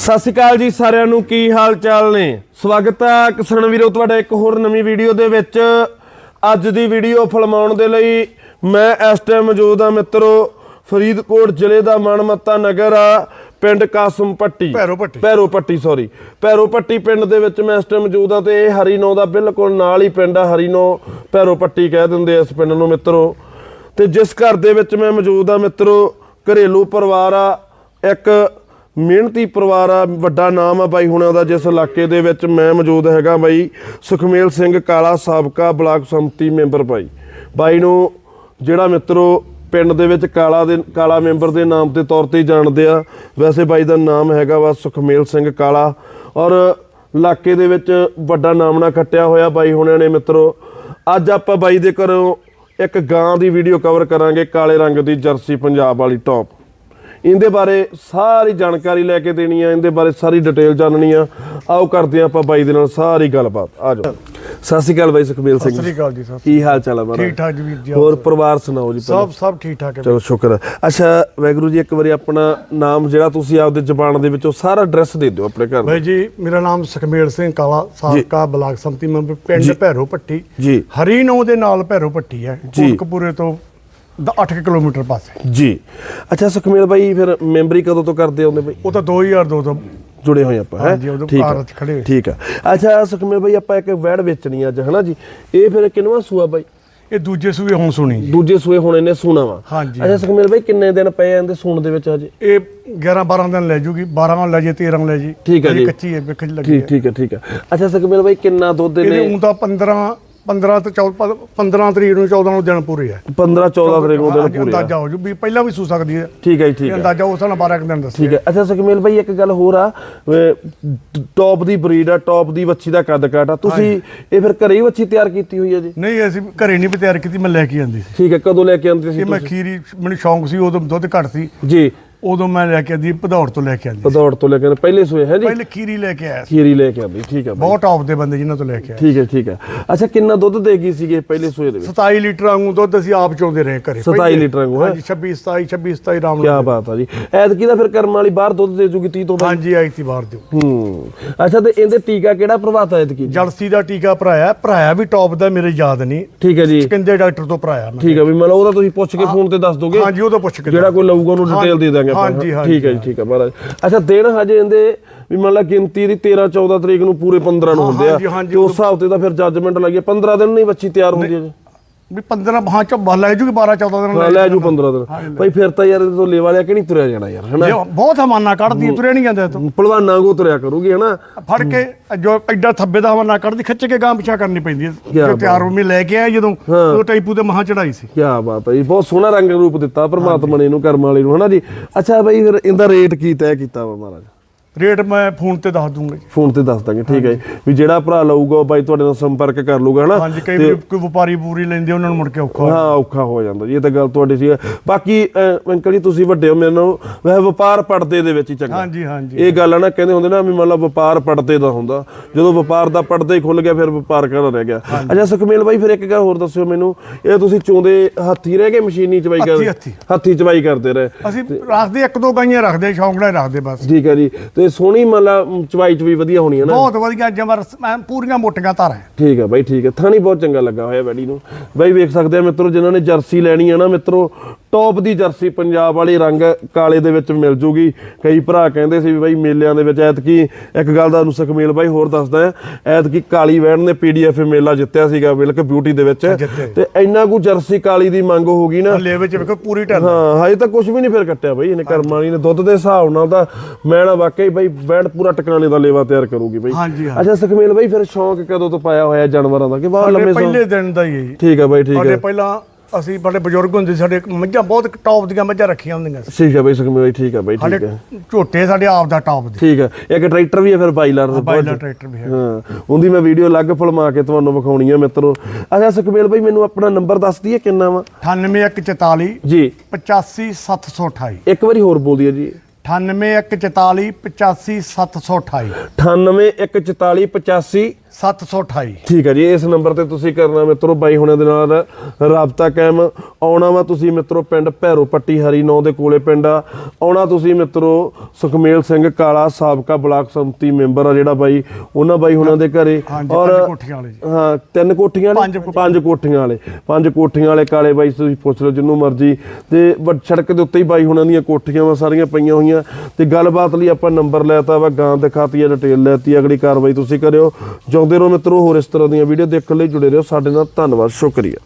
ਸਤਿ ਸ਼੍ਰੀ ਅਕਾਲ ਜੀ ਸਾਰਿਆਂ ਨੂੰ ਕੀ ਹਾਲ ਚਾਲ ਨੇ? ਸਵਾਗਤ ਹੈ ਕਿਸਾਨ ਵੀਰੋ ਤੁਹਾਡਾ ਇੱਕ ਹੋਰ ਨਵੀਂ ਵੀਡੀਓ ਦੇ ਵਿੱਚ। ਅੱਜ ਦੀ ਵੀਡੀਓ ਫਿਲਮਾਉਣ ਦੇ ਲਈ ਮੈਂ ਇਸ ਟਾਈਮ ਮੌਜੂਦ ਹਾਂ ਮਿੱਤਰੋ ਫਰੀਦਕੋਟ ਜ਼ਿਲ੍ਹੇ ਦਾ ਮਨਮੱਤਾ ਨਗਰ ਆ ਪਿੰਡ ਕਾਸਮ ਪੱਟੀ। ਭੈਰੋ ਪੱਟੀ। ਭੈਰੋ ਪੱਟੀ ਸੌਰੀ ਭੈਰੋ ਪੱਟੀ ਪਿੰਡ ਦੇ ਵਿੱਚ ਮੈਂ ਇਸ ਟਾਈਮ ਮੌਜੂਦ ਹਾਂ ਤੇ ਇਹ ਹਰੀਨੋ ਦਾ ਬਿਲਕੁਲ ਨਾਲ ਹੀ ਪਿੰਡ ਆ ਹਰੀਨੋ ਭੈਰੋ ਪੱਟੀ ਕਹਿ ਦਿੰਦੇ ਇਸ ਪਿੰਡ ਨੂੰ ਮਿੱਤਰੋ। ਤੇ ਜਿਸ ਘਰ ਦੇ ਵਿੱਚ ਮੈਂ ਮੌਜੂਦ ਆ ਮਿੱਤਰੋ ਘਰੇਲੂ ਪਰਿਵਾਰ ਆ ਇੱਕ ਮਿਹਨਤੀ ਪਰਿਵਾਰ ਆ, ਵੱਡਾ ਨਾਮ ਆ ਬਾਈ ਹੁਣਾਂ ਦਾ, ਜਿਸ ਇਲਾਕੇ ਦੇ ਵਿੱਚ ਮੈਂ ਮੌਜੂਦ ਹੈਗਾ ਬਾਈ, ਸੁਖਮੇਲ ਸਿੰਘ ਕਾਲਾ ਸਾਬਕਾ ਬਲਾਕ ਸੰਮਤੀ ਮੈਂਬਰ ਬਾਈ। ਬਾਈ ਨੂੰ ਜਿਹੜਾ ਮਿੱਤਰੋ ਪਿੰਡ ਦੇ ਵਿੱਚ ਕਾਲਾ ਦੇ, ਕਾਲਾ ਮੈਂਬਰ ਦੇ ਨਾਮ ਦੇ ਤੌਰ ਤੇ ਜਾਣਦੇ ਆ, ਵੈਸੇ ਬਾਈ ਦਾ ਨਾਮ ਹੈਗਾ ਵਾ ਸੁਖਮੇਲ ਸਿੰਘ ਕਾਲਾ ਔਰ ਇਲਾਕੇ ਦੇ ਵਿੱਚ ਵੱਡਾ ਨਾਮ ਨਾ ਖੱਟਿਆ ਹੋਇਆ ਬਾਈ ਹੁਣਾਂ ਨੇ ਮਿੱਤਰੋ। ਅੱਜ ਆਪਾਂ ਬਾਈ ਦੇ ਘਰੋਂ ਇੱਕ ਗਾਂ ਦੀ ਵੀਡੀਓ ਕਵਰ ਕਰਾਂਗੇ, ਕਾਲੇ ਰੰਗ ਦੀ ਜਰਸੀ ਪੰਜਾਬ ਵਾਲੀ ਟੌਪ ਇਹਦੇ ਬਾਰੇ ਸਾਰੀ ਜਾਣਕਾਰੀ ਲੈ ਕੇ ਦੇਣੀ ਆ ਇਹਦੇ ਬਾਰੇ ਸਾਰੀ ਡਿਟੇਲ ਜਾਣਨੀ ਆ। ਆਓ ਕਰਦੇ ਆ ਆਪਾਂ ਬਾਈ ਦੇ ਨਾਲ ਸਾਰੀ ਗੱਲਬਾਤ। ਆ ਜਾਓ। ਸਤਿ ਸ਼੍ਰੀ ਅਕਾਲ ਬਾਈ ਸੁਖਬੀਰ ਸਿੰਘ। ਸਤਿ ਸ੍ਰੀ ਅਕਾਲ ਜੀ ਸਰ ਕੀ ਹਾਲ ਚਾਲ ਹੈ ਮਾਰਾ ਠੀਕ ਠਾਕ ਜੀ ਵੀਰ ਜੀ ਹੋਰ ਪਰਿਵਾਰ ਸੁਣਾਓ ਜੀ। ਸਭ ਸਭ ਠੀਕ ਠਾਕ ਹੈ ਚਲੋ ਸ਼ੁਕਰ ਅੱਛਾ ਵੈਗਰੂ ਜੀ ਇੱਕ ਵਾਰੀ ਆਪਣਾ ਨਾਮ ਜਿਹੜਾ ਤੁਸੀਂ ਆਪਦੇ ਜ਼ਬਾਨ ਦੇ ਵਿੱਚੋਂ ਸਾਰਾ ਐਡਰੈਸ ਦੇ ਦਿਓ ਆਪਣੇ ਘਰ ਦਾ। ਭਾਈ ਜੀ ਮੇਰਾ ਨਾਮ ਸੁਖਮੇਲ ਸਿੰਘ ਕਾਲਾ ਸਾਬਕਾ ਬਲਾਕ ਸੰਮਤੀ ਮੈਂਬਰ ਪਿੰਡ ਭੈਰੋ ਪੱਟੀ ਜੀ। ਹਰੀ ਨੌ ਦੇ ਨਾਲ ਭੈਰੋ ਪੱਟੀ ਹੈ। ਕੋਟਕਪੂਰੇ ਤੋਂ 8 ਕਿਲੋਮੀਟਰ ਪਾਸੇ ਜੀ। ਅੱਛਾ ਸੁਖਮੇਲ ਬਾਈ ਫਿਰ ਮੈਂਬਰੀ ਕਦੋਂ ਤੋਂ ਕਰਦੇ ਆਉਂਦੇ ਬਾਈ? ਉਹ ਤਾਂ 2002 ਤੋਂ ਜੁੜੇ ਹੋਏ ਆਪਾਂ ਹੈ? ਖੜੇ ਹੋਏ। ਠੀਕ ਆ। ਅੱਛਾ ਸੁਖਮੇਲ ਬਾਈ ਆਪਾਂ ਇੱਕ ਵੈੜ ਵੇਚਣੀ ਅੱਜ ਹਨਾ ਜੀ? ਇਹ ਫਿਰ ਕਿੰਨਵਾ ਸੂਆ ਬਾਈ? ਇਹ ਦੂਜੇ ਸੂਏ ਹੁਣ ਸੁਣੀ। ਦੂਜੇ ਸੂਏ ਹੁਣ ਇਹਨੇ ਸੂਣਾ ਵਾ। ਅੱਛਾ ਸੁਖਮੇਲ ਬਾਈ ਕਿੰਨੇ ਦਿਨ ਪਏ ਜਾਂਦੇ ਸੂਣ ਦੇ ਵਿੱਚ ਹਜੇ? ਇਹ 11 12 ਦਿਨ ਲੈ ਜੂਗੀ 12 ਲੈ ਜੇ 13 ਲੈ ਜੀ। ਠੀਕ ਹੈ ਜੀ। ਕੱਚੀ ਹੈ ਵੇਖ ਲੱਗੀ ਠੀਕ ਠੀਕ ਹੈ ਠੀਕ ਹੈ ਅੱਛਾ ਸੁਖਮੇਲ ਬਾਈ ਕਿੰਨਾ ਦੁੱਧ ਇਹਦੇ ਇਹਨੇ ਹੁਣ ਤਾਂ 15 15 ਤੇ 14 15 ਤਰੀਕ ਨੂੰ 14 ਨੂੰ ਦਿਨ ਪੂਰੇ ਹੈ 15 14 ਤਰੀਕ ਨੂੰ ਦਿਨ ਪੂਰੇ। ਅੰਦਾਜ਼ਾ ਹੋ ਜੂ ਵੀ ਪਹਿਲਾਂ ਵੀ ਸੂ ਸਕਦੀ ਹੈ। ਠੀਕ ਹੈ ਜੀ, ਠੀਕ ਹੈ। ਅੰਦਾਜ਼ਾ ਉਸ ਨਾਲ 12 ਕੁ ਦਿਨ ਦੱਸਿਆ। ਠੀਕ ਹੈ। ਅੱਛਾ ਸੁਖਮੇਲ ਭਾਈ ਇੱਕ ਗੱਲ ਹੋਰ ਆ। ਟੌਪ ਦੀ ਬਰੀਡ ਆ ਟੌਪ ਦੀ ਵੱਛੀ ਦਾ ਕੱਦ ਕਾਟ ਆ। ਤੁਸੀਂ ਇਹ ਫਿਰ ਘਰੇ ਹੀ ਵੱਛੀ ਤਿਆਰ ਕੀਤੀ ਹੋਈ ਹੈ ਜੀ? ਨਹੀਂ ਅਸੀਂ ਘਰੇ ਨਹੀਂ ਵੀ ਤਿਆਰ ਕੀਤੀ ਮੈਂ ਲੈ ਕੇ ਆਂਦੀ ਸੀ। ਠੀਕ ਹੈ ਕਦੋਂ ਲੈ ਕੇ ਆਉਂਦੇ ਸੀ ਇਹ ਮੈਂ ਖੀਰੀ ਮੈਨੂੰ ਸ਼ੌਂਕ ਸੀ ਉਦੋਂ ਦੁੱਧ ਘੱਟ ਸੀ। ਜੀ। ਉਦੋਂ ਮੈਂ ਲੈ ਕੇ ਆਂਦੀ ਭਦੌੜ ਤੋਂ ਲੈ ਕੇ ਆਂਦੀ ਸੀ। ਪਦੌੜ ਤੋਂ ਲੈ ਕੇ ਪਹਿਲੇ ਸੂਏ ਹੈ ਜੀ? ਪਹਿਲੇ ਖੀਰੀ ਲੈ ਕੇ ਆਇਆ ਸੀ। ਖੀਰੀ ਲੈ ਕੇ ਆਉਂਦੀ ਠੀਕ ਹੈ ਬਾਈ। ਬਹੁਤ ਟੌਪ ਦੇ ਬੰਦੇ ਜਿਨ੍ਹਾਂ ਤੋਂ ਲੈ ਕੇ ਆਇਆ ਠੀਕ ਹੈ ਠੀਕ ਹੈ ਅੱਛਾ ਕਿੰਨਾ ਦੁੱਧ ਦੇ ਗਈ ਸੀਗੇ ਪਹਿਲੇ ਸੂਏ ਦੇ ਵਿੱਚ? 27 ਲੀਟਰ ਵਾਂਗੂ ਦੁੱਧ ਅਸੀਂ ਆਪ ਚੋਂਦੇ ਰਹੇ ਘਰੇ। 27 ਲੀਟਰ ਵਾਂਗੂ, ਹੈਂ? ਹਾਂਜੀ 26 27 26 27 ਰਾਮ ਕੀ ਬਾਤ ਆ ਜੀ। ਐਤਕੀ ਦਾ ਫਿਰ ਕਰਮ ਵਾਲੀ ਬਾਹਰ ਦੁੱਧ ਦੇ ਜੂਗੀ 30 ਤੋਂ ਬਾਅਦ ਹਾਂਜੀ ਆਈ ਤੀ ਬਾਹਰ ਦਿਓ। ਹੂੰ। ਅੱਛਾ ਤੇ ਇਹਦੇ ਟੀਕਾ ਕਿਹੜਾ ਪ੍ਰਭਾਤ ਆ ਐਤਕੀ ਜਲਸੀ ਦਾ ਟੀਕਾ ਭਰਾਇਆ ਭਰਾਇਆ ਵੀ ਟੌਪ ਦਾ ਮੇਰੇ ਯਾਦ ਨਹੀਂ। ਠੀਕ ਹੈ ਜੀ। ਕਹਿੰਦੇ ਡਾਕਟਰ ਤੋਂ ਭਰਾਇਆ ਮੈਂ। ਠੀਕ ਹੈ ਵੀ ਮਤਲਬ ਉਹਦਾ ਤੁਸੀਂ ਪੁੱਛ ਕੇ ਫੋਨ ਤੇ ਦੱਸ ਦੋਗੇ। ਹਾਂਜੀ ਉਹ ਤੋਂ ਪੁੱਛ ਕੇ ਜਿਹੜਾ ਕੋਈ ਲਊਗਾ ਉਹਨੂੰ ਡਿਟੇਲ ਦੇ ਦਾਂਗੇ ਆਪਾਂ ਹਾਂਜੀ, ਹਾਂਜੀ, ਠੀਕ ਹੈ ਜੀ ਠੀਕ ਹੈ ਮਹਾਰਾਜ। ਅੱਛਾ ਦਿਨ ਹਜੇ ਇਹਦੇ ਵੀ ਮੰਨ ਲਾ ਗਿਣਤੀ ਦੀ 13 14 ਤਰੀਕ ਨੂੰ ਪੂਰੇ 15 ਨੂੰ ਹੁੰਦੇ ਆ। ਹਾਂਜੀ, ਹਾਂਜੀ, ਤੇ ਉਸ ਹਿਸਾਬ ਤੇ ਤਾਂ ਫਿਰ ਜੱਜਮੈਂਟ ਲੱਗੇ 15 ਦਿਨ ਨਹੀਂ ਬੱਚੀ ਤਿਆਰ ਹੁੰਦੀ ਹੈ ਜੀ ਵੀ 15 ਹਾਂ ਚ ਲੈ ਜੂਗੀ 12 14 ਦਿਨ ਲੈ ਜੂ 15 ਦਿਨ। ਭਾਈ ਫਿਰ ਤਾਂ ਯਾਰ ਤੋਂ ਲੇਵਾ ਲਿਆ ਕਿ ਨਹੀਂ ਤੁਰਿਆ ਜਾਣਾ ਯਾਰ ਹਨਾ? ਬਹੁਤ ਹਮਾਨਾ ਕੱਢਦੀ ਤੁਰਿਆ ਨਹੀਂ ਜਾਂਦਾ ਤੋਂ। ਭਲਵਾਨਾਂ ਕੋ ਤੁਰਿਆ ਕਰੂਗੀ ਹਨਾ? ਫੜ ਕੇ ਜੋ ਐਡਾ ਥੱਬੇ ਦਾ ਹਮਾਨਾ ਕੱਢਦੀ ਖਿੱਚ ਕੇ ਗਾਂ ਪਿਛਾ ਕਰਨੀ ਪੈਂਦੀ ਹੈ। ਜੋ ਤਿਆਰ ਰੂਮੀ ਲੈ ਕੇ ਆਏ ਜਦੋਂ। ਉਹ ਟੈਂਪੂ ਤੇ ਮਹਾਂ ਚੜਾਈ ਸੀ। ਕੀ ਬਾਤ ਹੈ ਜੀ ਬਹੁਤ ਸੋਹਣਾ ਰੰਗ ਰੂਪ ਦਿੱਤਾ ਪ੍ਰਮਾਤਮਾ ਨੇ ਇਹਨੂੰ ਕਰਮ ਵਾਲੀ ਨੂੰ ਹਨਾ ਜੀ? ਅੱਛਾ ਭਾਈ ਫਿਰ ਇਹਦਾ ਰੇਟ ਕੀ ਤੈਅ ਕੀਤਾ ਵਾ ਮਹਾਰਾਜ? ਰੇਟ ਮੈਂ ਫੋਨ ਤੇ ਦੱਸ ਦੂੰਗਾ ਜੀ। ਫੋਨ ਤੇ ਦੱਸ ਦਾਂਗੇ ਠੀਕ ਹੈ ਜੀ। ਵੀ ਜਿਹੜਾ ਭਰਾ ਲਊਗਾ ਉਹ ਬਾਈ ਤੁਹਾਡੇ ਨਾਲ ਸੰਪਰਕ ਕਰ ਲੂਗਾ ਹਨਾ? ਹਾਂਜੀ ਕਈ ਵਾਰੀ ਕੋਈ ਵਪਾਰੀ ਪੂਰੀ ਲੈਂਦੇ ਉਹਨਾਂ ਨੂੰ ਮੁੜ ਕੇ ਔਖਾ ਹੋ ਔਖਾ ਹੋ ਜਾਂਦਾ ਜੀ ਇਹ ਤਾਂ ਗੱਲ ਤੁਹਾਡੀ ਸੀ। ਬਾਕੀ ਅਹ, ਅੰਕਲ ਜੀ ਤੁਸੀਂ ਵੱਡੇ ਹੋ ਮੇਰੇ ਨਾਲ ਵੈਸੇ ਵਪਾਰ ਪੜਦੇ ਦੇ ਵਿੱਚ ਹੀ ਚੰਗਾ। ਹਾਂਜੀ ਹਾਂਜੀ। ਇਹ ਗੱਲ ਆ ਨਾ ਕਹਿੰਦੇ ਹੁੰਦੇ ਨਾ ਵੀ ਮੰਨ ਲਾ ਵਪਾਰ ਪੜਦੇ ਦਾ ਹੁੰਦਾ। ਜਦੋਂ ਵਪਾਰ ਦਾ ਪੜਦਾ ਹੀ ਖੁੱਲ ਗਿਆ ਫਿਰ ਵਪਾਰ ਕਿਹੜਾ ਰਹਿ ਗਿਆ। ਅੱਛਾ ਸੁਖਮੇਲ ਬਾਈ ਫਿਰ ਇੱਕ ਗੱਲ ਹੋਰ ਦੱਸਿਓ ਮੈਨੂੰ। ਇਹ ਤੁਸੀਂ ਚੋਂਦੇ ਹੱਥੀ ਰਹਿ ਗਏ ਮਸ਼ੀਨੀ ਚਵਾਈ ਹੱਥੀਂ- ਕਰਦੇ? ਹੱਥੀਂ। ਚਵਾਈ ਕਰਦੇ ਰਹੇ। ਅਸੀਂ ਰੱਖਦੇ ਇੱਕ ਦੋ ਗਾਈਆਂ ਰੱਖਦੇ ਸ਼ੌਂਕ ਨਾਲ ਰੱਖਦੇ ਬਸ। ਠੀਕ ਹੈ ਜੀ ਤੇ ਸੋਹਣੀ ਮੰਨ ਲਾ ਮ, ਚਵਾਈ ਚ ਵੀ ਵਧੀਆ ਹੋਣੀ ਹੈ ਨਾ। ਬਹੁਤ ਵਧੀਆ ਜਮਰ ਪੂਰੀਆਂ ਮੋਟੀਆਂ ਧਾਰਾਂ ਹੈ। ਠੀਕ ਹੈ ਬਾਈ ਠੀਕ ਹੈ ਥਾਣੀ ਬਹੁਤ ਚੰਗਾ ਲੱਗਾ ਹੋਇਆ ਬੈਡੀ ਨੂੰ। ਬਾਈ ਵੇਖ ਸਕਦੇ ਆ ਮਿੱਤਰੋ ਜਿਨ੍ਹਾਂ ਨੇ ਜਰਸੀ ਲੈਣੀ ਹੈ ਨਾ ਮਿੱਤਰੋ ਟੌਪ ਦੀ ਜਰਸੀ ਪੰਜਾਬ ਵਾਲੀ ਰੰਗ ਕਾਲੇ ਦੇ ਵਿੱਚ ਮਿਲ ਜੂਗੀ। ਕਈ ਭਰਾ ਕਹਿੰਦੇ ਸੀ ਵੀ ਬਾਈ ਮੇਲਿਆਂ ਦੇ ਵਿੱਚ ਐਤਕੀ ਇੱਕ ਗੱਲ ਦਾ ਨੂੰ ਸੁਖਮੇਲ ਬਾਈ ਹੋਰ ਦੱਸਦਾ ਹੈ ਐਤਕੀ ਕਾਲੀ ਵੈਣ ਨੇ ਪੀਡੀਐਫ ਮੇਲਾ ਜਿੱਤਿਆ ਸੀਗਾ ਮਿਲਕ ਬਿਊਟੀ ਦੇ ਵਿੱਚ। ਤੇ ਇੰਨਾ ਕੁ ਜਰਸੀ ਕਾਲੀ ਦੀ ਮੰਗ ਹੋ ਗਈ ਨਾ। ਲੈ ਵਿੱਚ ਵੇਖੋ ਪੂਰੀ ਢਲ ਹਾਂ ਹਜੇ ਤਾਂ ਕੁਝ ਵੀ ਨਹੀਂ ਫਿਰ ਕੱਟਿਆ ਬਈ ਇਹਨੇ ਕਰਮ ਵਾਲੀ ਨੇ ਦੁੱਧ ਦੇ ਹਿਸਾਬ ਨਾਲ ਤਾਂ ਮੈਂ ਨਾ ਵਾਕਈ ਬਈ ਵੈਣ ਪੂਰਾ ਟਿਕਾਣੇ ਦਾ ਲੇਵਾ ਤਿਆਰ ਕਰੂਗੀ ਬਈ। ਅੱਛਾ ਸੁਖਮੇਲ ਬਈ ਫਿਰ ਸ਼ੌਂਕ ਕਦੋਂ ਤੋਂ ਪਾਇਆ ਹੋਇਆ ਜਾਨਵਰਾਂ ਦਾ? ਕਿ ਬਾਹਰ ਸਾਡੇ ਲੰਮੇ ਸੌਂ ਪਹਿਲੇ ਦਿਨ ਦਾ ਹੀ ਠੀਕ ਹੈ ਬਾਈ ਠੀਕ ਹੈ। ਪਹਿਲਾਂ ਅਸੀਂ ਬੜੇ ਬਜ਼ੁਰਗ ਹੁੰਦੇ ਸੀ, ਸਾਡੇ ਮੱਝਾਂ ਬਹੁਤ ਟੌਪ ਦੀਆਂ ਮੱਝਾਂ ਰੱਖੀਆਂ ਹੁੰਦੀਆਂ ਸੀ। ਠੀਕ ਹੈ ਬਾਈ ਸੁਖਮੇਲ ਬਾਈ ਠੀਕ ਹੈ ਬਾਈ ਸਾਡੇ ਠੀਕ ਹੈ। ਝੋਟੇ ਸਾਡੇ ਆਪ ਦਾ ਟੌਪ ਦੇ। ਠੀਕ ਹੈ ਇੱਕ ਟਰੈਕਟਰ ਵੀ ਹੈ ਫਿਰ ਬਾਈਲਰ ਦਾ ਬਾਈਲਰ ਟਰੈਕਟਰ ਵੀ ਹੈ। ਹਾਂ ਉਹਦੀ ਮੈਂ ਵੀਡੀਓ ਅਲੱਗ ਫਿਲਮਾ ਕੇ ਤੁਹਾਨੂੰ ਵਿਖਾਉਣੀ ਹੈ ਮਿੱਤਰੋ। ਅੱਛਾ ਸੁਖਮੇਲ ਬਾਈ ਮੈਨੂੰ ਆਪਣਾ ਨੰਬਰ ਦੱਸ ਦਈਏ ਕਿੰਨਾ ਵਾ? 98144 ਜੀ। 85728 ਇੱਕ ਵਾਰੀ ਹੋਰ ਬੋਲ ਦਈਏ ਜੀ। 98144 85728 98 144 85 728 ਠੀਕ ਹੈ ਜੀ ਇਸ ਨੰਬਰ ਤੇ ਤੁਸੀਂ ਕਰਨਾ ਮਿੱਤਰੋ ਬਾਈ ਹੁਣਾਂ ਦੇ ਨਾਲ ਰਾਬਤਾ ਕਾਇਮ। ਆਉਣਾ ਵਾ ਤੁਸੀਂ ਮਿੱਤਰੋ ਪਿੰਡ ਭੈਰੋ ਪੱਟੀ ਹਰੀ ਨੌ ਦੇ ਕੋਲੇ ਪਿੰਡ ਆ। ਆਉਣਾ ਤੁਸੀਂ ਮਿੱਤਰੋ ਸੁਖਮੇਲ ਸਿੰਘ ਕਾਲਾ ਸਾਬਕਾ ਬਲਾਕ ਸੰਮਤੀ ਮੈਂਬਰ ਆ ਜਿਹੜਾ ਬਾਈ ਉਹਨਾਂ ਬਾਈ ਹੁਣਾਂ ਦੇ ਘਰੇ। ਵਾਲੇ ਜੀ। ਹਾਂ ਤਿੰਨ ਕੋਠੀਆਂ ਨੇ? ਪੰਜ ਕੋਠੀਆਂ। ਵਾਲੇ। ਪੰਜ ਕੋਠੀਆਂ ਵਾਲੇ ਕਾਲੇ ਬਾਈ ਤੁਸੀਂ ਪੁੱਛ ਲਓ ਜਿੰਨੂੰ ਮਰਜ਼ੀ। ਤੇ ਵੱਡ ਸੜਕ ਦੇ ਉੱਤੇ ਹੀ ਬਾਈ ਹੁਣਾਂ ਦੀਆਂ ਕੋਠੀਆਂ ਵਾ ਸਾਰੀਆਂ ਪਈਆਂ ਹੋਈਆਂ। ਤੇ ਗੱਲਬਾਤ ਲਈ ਆਪਾਂ ਨੰਬਰ ਲੈਤਾ ਵਾ ਗਾਂ ਦਿਖਾਤੀ ਹੈ ਡਿਟੇਲ ਲੈਤੀ ਅਗਲੀ ਕਾਰਵਾਈ ਤੁਸੀਂ ਕਰਿਓ। ਜਿਉਂਦੇ ਰਹੋ ਮਿੱਤਰੋ, ਹੋਰ ਇਸ ਤਰ੍ਹਾਂ ਦੀਆਂ ਵੀਡੀਓ ਦੇਖਣ ਲਈ ਜੁੜੇ ਰਹੋ। ਸਾਡੇ ਨਾਲ ਧੰਨਵਾਦ, ਸ਼ੁਕਰੀਆ।